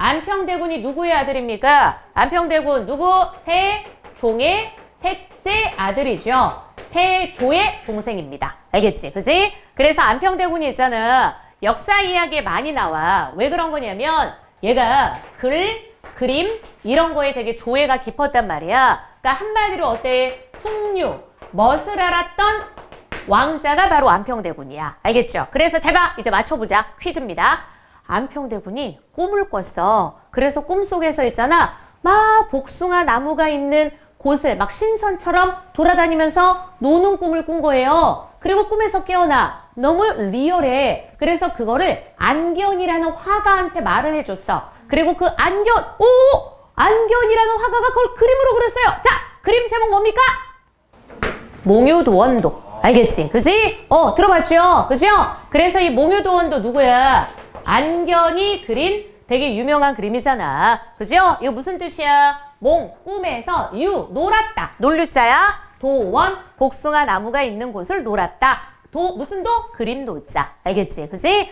안평대군이 누구의 아들입니까? 안평대군 누구? 세종의 셋째 아들이죠. 세조의 동생입니다. 알겠지? 그지? 그래서 안평대군이 있잖아. 역사 이야기에 많이 나와. 왜 그런 거냐면 얘가 글, 그림 이런 거에 되게 조예가 깊었단 말이야. 그러니까 한마디로 어때? 풍류, 멋을 알았던 왕자가 바로 안평대군이야. 알겠죠? 그래서 잘 봐. 이제 맞춰보자. 퀴즈입니다. 안평대군이 꿈을 꿨어. 그래서 꿈속에서 있잖아. 막 복숭아 나무가 있는 곳을 막 신선처럼 돌아다니면서 노는 꿈을 꾼 거예요. 그리고 꿈에서 깨어나. 너무 리얼해. 그래서 그거를 안견이라는 화가한테 말을 해줬어. 그리고 그 안견, 오! 안견이라는 화가가 그걸 그림으로 그렸어요. 자, 그림 제목 뭡니까? 몽유도원도. 알겠지? 그지? 어, 들어봤죠? 그죠? 그래서 이 몽유도원도 누구야? 안견이 그린 되게 유명한 그림이잖아. 그죠? 이거 무슨 뜻이야? 몽, 꿈에서 유, 놀았다. 놀류자야. 도원, 복숭아 나무가 있는 곳을 놀았다. 도, 무슨 도? 그림 도자. 알겠지? 그지?